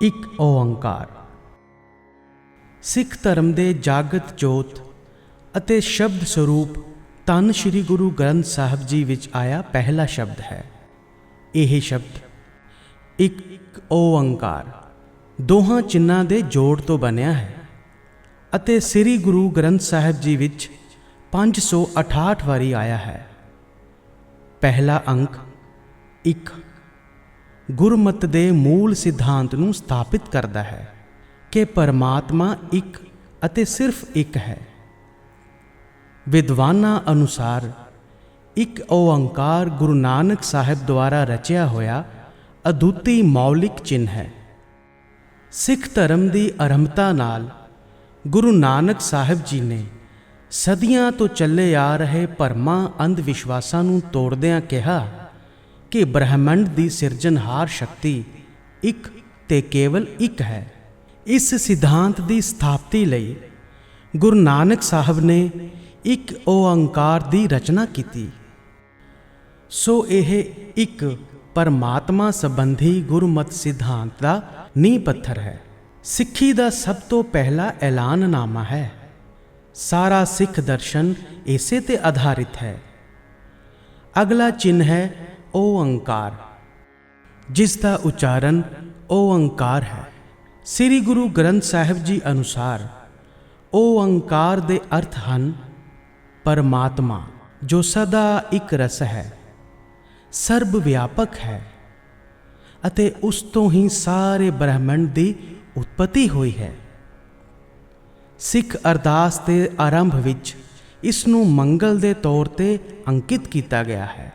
ਇੱਕ ਓੰਕਾਰ। ਸਿੱਖ ਧਰਮ ਦੇ ਜਾਗਤ ਜੋਤ ਅਤੇ ਸ਼ਬਦ ਸਰੂਪ ਤਨ ਸ੍ਰੀ ਗੁਰੂ ਗ੍ਰੰਥ ਸਾਹਿਬ ਜੀ ਵਿੱਚ ਆਇਆ ਪਹਿਲਾ ਸ਼ਬਦ ਹੈ। ਇਹ ਸ਼ਬਦ ਇੱਕ ਓੰਕਾਰ। ਦੋਹਾਂ ਚਿੰਨਾਂ ਦੇ ਜੋੜ ਤੋਂ ਬਣਿਆ ਹੈ ਅਤੇ ਸ੍ਰੀ ਗੁਰੂ ਗ੍ਰੰਥ ਸਾਹਿਬ ਜੀ ਵਿੱਚ 568 ਵਾਰੀ ਆਇਆ ਹੈ। ਪਹਿਲਾ ਅੰਕ 1 ਗੁਰਮਤ ਦੇ ਮੂਲ ਸਿਧਾਂਤ ਨੂੰ ਸਥਾਪਿਤ ਕਰਦਾ ਹੈ ਕਿ ਪਰਮਾਤਮਾ ਇੱਕ ਅਤੇ ਸਿਰਫ ਇੱਕ ਹੈ। ਵਿਦਵਾਨਾਂ ਅਨੁਸਾਰ ਇੱਕ ਓੰਕਾਰ ਗੁਰੂ ਨਾਨਕ ਸਾਹਿਬ ਦੁਆਰਾ ਰਚਿਆ ਹੋਇਆ ਅਦੁੱਤੀ ਮੌਲਿਕ ਚਿੰਨ੍ਹ ਹੈ। ਸਿੱਖ ਧਰਮ ਦੀ ਆਰੰਭਤਾ ਨਾਲ ਗੁਰੂ ਨਾਨਕ ਸਾਹਿਬ ਜੀ ਨੇ ਸਦੀਆਂ ਤੋਂ ਚੱਲੇ ਆ ਰਹੇ ਭਰਮਾਂ ਅੰਧ ਵਿਸ਼ਵਾਸਾਂ ਨੂੰ ਤੋੜਦਿਆਂ ਕਿਹਾ ਕਿ ਬ੍ਰਹਿਮੰਡ ਦੀ ਸਿਰਜਣਹਾਰ ਸ਼ਕਤੀ ਇੱਕ ਤੇ ਕੇਵਲ ਇੱਕ ਹੈ। ਇਸ ਸਿਧਾਂਤ ਦੀ ਸਥਾਪਤੀ ਲਈ ਗੁਰੂ ਨਾਨਕ ਸਾਹਿਬ ਨੇ ਇੱਕ ਓੰਕਾਰ ਦੀ ਰਚਨਾ ਕੀਤੀ। ਸੋ ਇਹ ਇੱਕ ਪਰਮਾਤਮਾ ਸੰਬੰਧੀ ਗੁਰਮਤ ਸਿਧਾਂਤ ਦਾ ਨੀਂਹ ਪੱਥਰ ਹੈ। ਸਿੱਖੀ ਦਾ ਸਭ ਤੋਂ ਪਹਿਲਾ ਐਲਾਨਨਾਮਾ ਹੈ। ਸਾਰਾ ਸਿੱਖ ਦਰਸ਼ਨ ਇਸੇ ਤੇ ਆਧਾਰਿਤ ਹੈ। ਅਗਲਾ ਚਿੰਨ੍ਹ ਹੈ ਓੰਕਾਰ ਜਿਸ ਦਾ ਉਚਾਰਨ ਓੰਕਾਰ ਹੈ। ਸ੍ਰੀ ਗੁਰੂ ਗ੍ਰੰਥ ਸਾਹਿਬ ਜੀ ਅਨੁਸਾਰ ਓੰਕਾਰ ਦੇ ਅਰਥ ਹਨ ਪਰਮਾਤਮਾ, ਜੋ ਸਦਾ ਇੱਕ ਰਸ ਹੈ ਸਰਬ ਵਿਆਪਕ ਹੈ ਅਤੇ ਉਸ ਤੋਂ ਹੀ ਸਾਰੇ ਬ੍ਰਹਿਮੰਡ ਦੀ ਉਤਪਤੀ ਹੋਈ ਹੈ। ਸਿੱਖ ਅਰਦਾਸ ਦੇ ਆਰੰਭ ਵਿੱਚ ਇਸ ਨੂੰ ਮੰਗਲ ਦੇ ਤੌਰ ਤੇ ਅੰਕਿਤ ਕੀਤਾ ਗਿਆ ਹੈ।